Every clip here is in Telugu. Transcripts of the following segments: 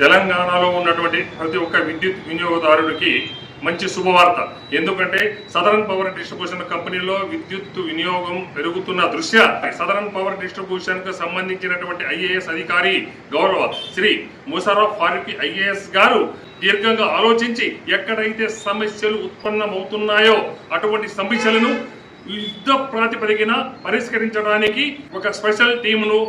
తెలంగాణలో ఉన్నటువంటి ప్రతి ఒక్క విద్యుత్ వినియోగదారుడికి మంచి శుభవార్త. ఎందుకంటే సదరన్ పవర్ డిస్ట్రిబ్యూషన్ కంపెనీలో విద్యుత్ వినియోగం పెరుగుతున్న దృష్ట్యా సదరన్ పవర్ డిస్ట్రిబ్యూషన్కు సంబంధించినటువంటి ఐఏఎస్ అధికారి గౌరవ శ్రీ ముషరఫ్ ఫారూక్ ఐఏఎస్ గారు దీర్ఘంగా ఆలోచించి ఎక్కడైతే సమస్యలు ఉత్పన్నమవుతున్నాయో అటువంటి సమస్యలను యుద్ధ ప్రాతిపదికన పరిష్కరించడానికి ఒక స్పెషల్ టీమును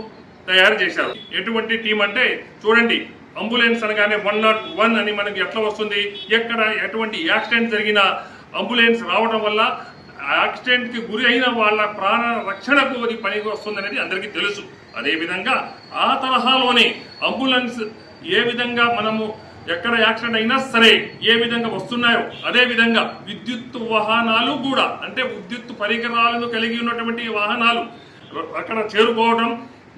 తయారు చేశారు. ఎటువంటి టీం అంటే చూడండి అంబులెన్స్ అనగానే వన్ నాట్ వన్ అని మనకి ఎట్లా వస్తుంది? ఎక్కడ ఎటువంటి యాక్సిడెంట్ జరిగిన అంబులెన్స్ రావడం వల్ల యాక్సిడెంట్కి గురి అయిన వాళ్ళ ప్రాణ రక్షణకు అది పనికి వస్తుంది అనేది అందరికీ తెలుసు. అదేవిధంగా ఆ తరహాలోనే అంబులెన్స్ ఏ విధంగా మనము ఎక్కడ యాక్సిడెంట్ అయినా సరే ఏ విధంగా వస్తున్నాయో అదే విధంగా విద్యుత్ వాహనాలు కూడా అంటే విద్యుత్ పరికరాలను కలిగి ఉన్నటువంటి వాహనాలు అక్కడ చేరుకోవడం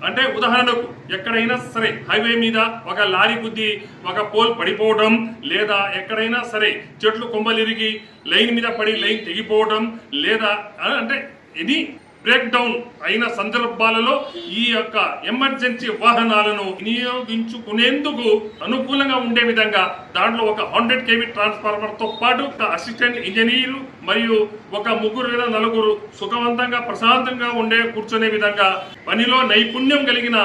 అంటే ఉదాహరణకు ఎక్కడైనా సరే హైవే మీద ఒక లారీ గుద్ది ఒక పోల్ పడిపోవడం లేదా ఎక్కడైనా సరే చెట్లు కొమ్మలిరిగి లైన్ మీద పడి లైన్ తెగిపోవడం లేదా అంటే ఇది బ్రేక్ డౌన్ అయిన సందర్భాలలో ఈ యొక్క ఎమర్జెన్సీ వాహనాలను వినియోగించుకునేందుకు అనుకూలంగా ఉండే విధంగా దాంట్లో ఒక హండ్రెడ్ కేవీ ట్రాన్స్ఫార్మర్తో పాటు ఒక అసిస్టెంట్ ఇంజనీర్ మరియు ఒక ముగ్గురు లేదా నలుగురు సుఖవంతంగా ప్రశాంతంగా ఉండే కూర్చునే విధంగా పనిలో నైపుణ్యం కలిగిన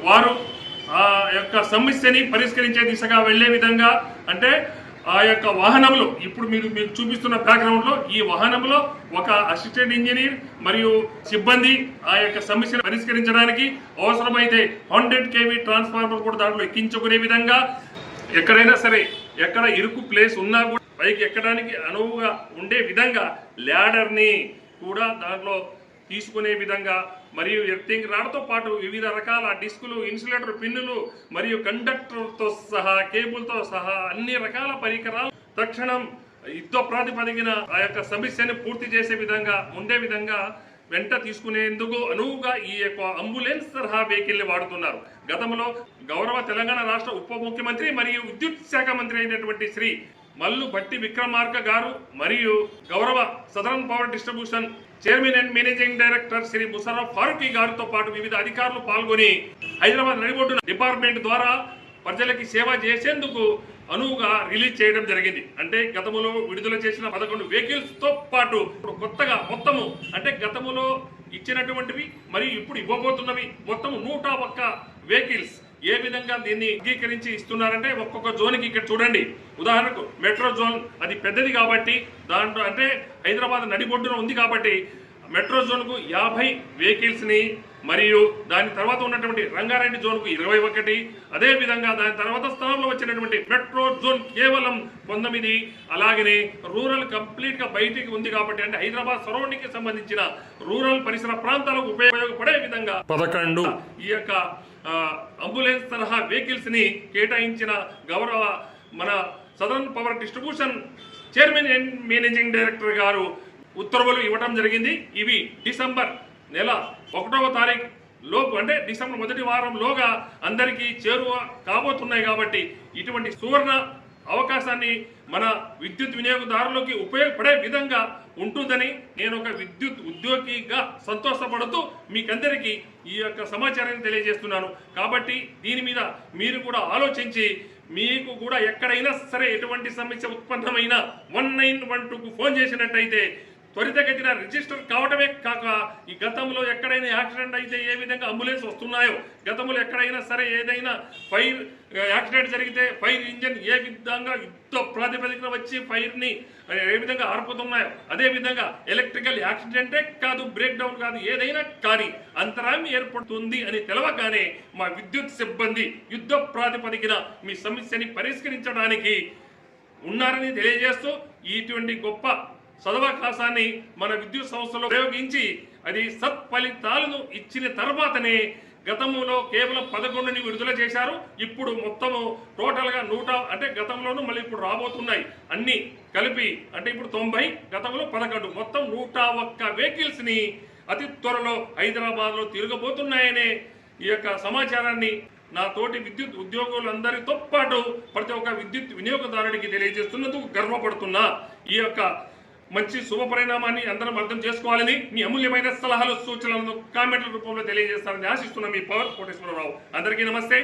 వారు ఆ యొక్క సమస్యని పరిష్కరించే దిశగా వెళ్ళే విధంగా అంటే ఆ యొక్క వాహనంలో ఇప్పుడు మీరు మీకు చూపిస్తున్న బ్యాక్గ్రౌండ్లో ఈ వాహనంలో ఒక అసిస్టెంట్ ఇంజనీర్ మరియు సిబ్బంది ఆ యొక్క సమస్యను పరిష్కరించడానికి అవసరమైతే హండ్రెడ్ కేవీ ట్రాన్స్ఫార్మర్ కూడా దాంట్లో ఎక్కించుకునే విధంగా ఎక్కడైనా సరే ఎక్కడ ఇరుకు ప్లేస్ ఉన్నా కూడా పైకి ఎక్కడానికి అనువుగా ఉండే విధంగా ల్యాడర్ని కూడా దాంట్లో తీసుకునే విధంగా మరియు ఎర్థింగ్ రాడ్తో పాటు వివిధ రకాల డిస్కులు ఇన్సులేటర్ పిన్నులు మరియు కండక్టర్తో సహా కేబుల్తో సహా అన్ని రకాల పరికరాలు తక్షణం యుద్ధ ప్రాతిపదికన ఆ యొక్క సమస్యను పూర్తి చేసే విధంగా ఉండే విధంగా వెంట తీసుకునేందుకు అనువుగా ఈ యొక్క అంబులెన్స్ తరహా వెహికల్ని వాడుతున్నారు. గతంలో గౌరవ తెలంగాణ రాష్ట్ర ఉప ముఖ్యమంత్రి మరియు విద్యుత్ శాఖ మంత్రి అయినటువంటి శ్రీ మల్లు భట్టి విక్రమార్క గారు మరియు గౌరవ southern power distribution chairman and managing director Shri Musharraf Farooqui గారితో పాటు వివిధ అధికారులు పాల్గొని హైదరాబాద్ నడిబొడ్డున డిపార్ట్మెంట్ ద్వారా ప్రజలకి సేవ చేసేందుకు అనువుగా రిలీజ్ చేయడం జరిగింది. అంటే గతములో విడుదల చేసిన పదకొండు వెహికల్స్తో పాటు కొత్తగా మొత్తము అంటే గతములో ఇచ్చినటువంటివి మరియు ఇప్పుడు ఇవ్వబోతున్నవి మొత్తం నూట ఒక్క వెహికల్స్. ఏ విధంగా దీన్ని అంగీకరించి ఇస్తున్నారంటే ఒక్కొక్క జోన్కి ఇక్కడ చూడండి. ఉదాహరణకు మెట్రో జోన్ అది పెద్దది కాబట్టి దాంట్లో అంటే హైదరాబాద్ నడిబొడ్డున ఉంది కాబట్టి మెట్రో జోన్కు యాభై వెహికల్స్ని మరియు దాని తర్వాత ఉన్నటువంటి రంగారెడ్డి జోన్కు ఇరవై ఒకటి. అదే విధంగా దాని తర్వాత స్థానంలో వచ్చినటువంటి మెట్రో జోన్ కేవలం పంతొమ్మిది. అలాగనే రూరల్ కంప్లీట్గా బయటికి ఉంది కాబట్టి అంటే హైదరాబాద్ సరౌండింగ్కి సంబంధించిన రూరల్ పరిసర ప్రాంతాలకు ఉపయోగపడే విధంగా పదకొండు. ఈ యొక్క అంబులెన్స్ తరహా వెహికల్స్ని కేటాయించిన గౌరవ మన southern power distribution chairman and managing director గారు ఉత్తర్వులు ఇవ్వడం జరిగింది. ఇవి డిసెంబర్ నెల ఒకటవ తారీఖు లోపు అంటే డిసెంబర్ మొదటి వారంలోగా అందరికీ చేరువ కాబోతున్నాయి కాబట్టి ఇటువంటి సువర్ణ అవకాశాన్ని మన విద్యుత్ వినియోగదారులకి ఉపయోగపడే విధంగా ఉంటుందని నేను ఒక విద్యుత్ ఉద్యోగిగా సంతోషపడుతూ మీకందరికీ ఈ యొక్క సమాచారాన్ని తెలియజేస్తున్నాను. కాబట్టి దీని మీద మీరు కూడా ఆలోచించి మీకు కూడా ఎక్కడైనా సరే ఎటువంటి సమస్య ఉత్పన్నమైన వన్ నైన్ వన్ టూకు ఫోన్ చేసినట్టయితే త్వరితగతిన రిజిస్టర్ కావడమే కాక ఈ గతంలో ఎక్కడైనా యాక్సిడెంట్ అయితే ఏ విధంగా అంబులెన్స్ వస్తున్నాయో గతంలో ఎక్కడైనా సరే ఏదైనా ఫైర్ యాక్సిడెంట్ జరిగితే ఫైర్ ఇంజన్ ఏ విధంగా యుద్ధ ప్రాతిపదికన వచ్చి ఫైర్ని ఏ విధంగా ఆర్పుతున్నాయో అదే విధంగా ఎలక్ట్రికల్ యాక్సిడెంటే కాదు బ్రేక్ డౌన్ కాదు ఏదైనా కానీ అంతరాయం ఏర్పడుతుంది అని తెలవగానే మా విద్యుత్ సిబ్బంది యుద్ధ ప్రాతిపదికన మీ సమస్యని పరిష్కరించడానికి ఉన్నారని తెలియజేస్తూ ఇటువంటి గొప్ప సదవకాశాన్ని మన విద్యుత్ సంస్థలో ఉపయోగించి అది సత్ఫలితాలను ఇచ్చిన తర్వాతనే గతంలో కేవలం పదకొండుని విడుదల చేశారు. ఇప్పుడు మొత్తము టోటల్గా నూట అంటే గతంలోనూ మళ్ళీ ఇప్పుడు రాబోతున్నాయి. అన్ని కలిపి అంటే ఇప్పుడు తొంభై గతంలో పదకొండు. మొత్తం నూట ఒక్క వెహికల్స్ని అతి త్వరలో హైదరాబాద్లో తిరగబోతున్నాయనే ఈ యొక్క సమాచారాన్ని నా తోటి విద్యుత్ ఉద్యోగులందరితో పాటు ప్రతి ఒక్క విద్యుత్ వినియోగదారుడికి తెలియజేస్తున్నందుకు గర్వపడుతున్నా. ఈ యొక్క మంచి శుభ పరిణామాన్ని అందరం అర్థం చేసుకోవాలని మీ అమూల్యమైన సలహాలు సూచనలను కామెంట్ల రూపంలో తెలియజేస్తారని ఆశిస్తున్న మీ పవర్ కోటేశ్వరరావు. అందరికీ నమస్తే.